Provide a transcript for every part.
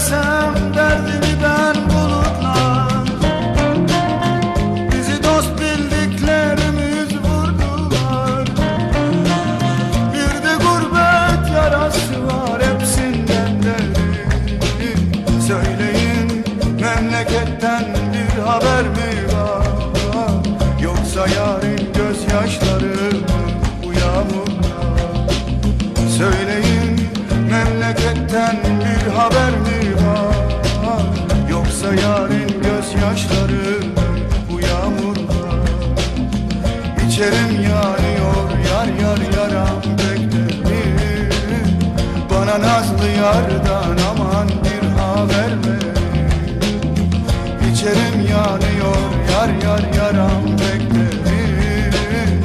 desem derdimi ben bulutla Bizi dost bildiklerimiz vurdular. Bir de gurbet yarası var hepsinden derin Söyleyin memleketten bir haber mi var? Yoksa yarın gözyaşları bu yağmurda Söyleyin memleketten gözyaşları mı bu yağmurda. İçerim yanıyor yar yar yaram beklerim Bana nazlı yardan aman bir haber ver. İçerim yanıyor yar yar yaram beklerim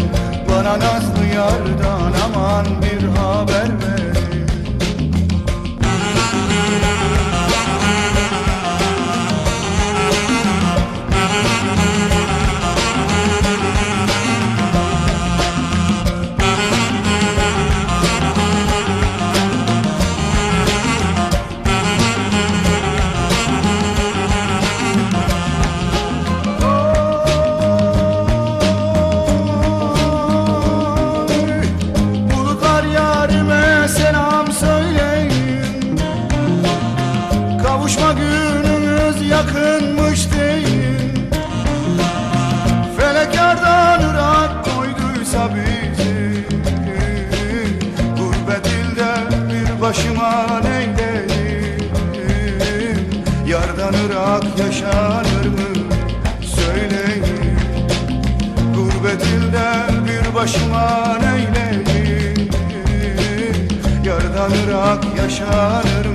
Bana nazlı yardan Kavuşma günümüz yakınmış deyin Felek yardan ırak koyduysa bizi. Gurbet ilde bir başıma neyleyim Yardan ırak yaşanır mı? Söyleyin. Gurbet ilde bir başıma neyleyim Yardan ırak yaşanır mı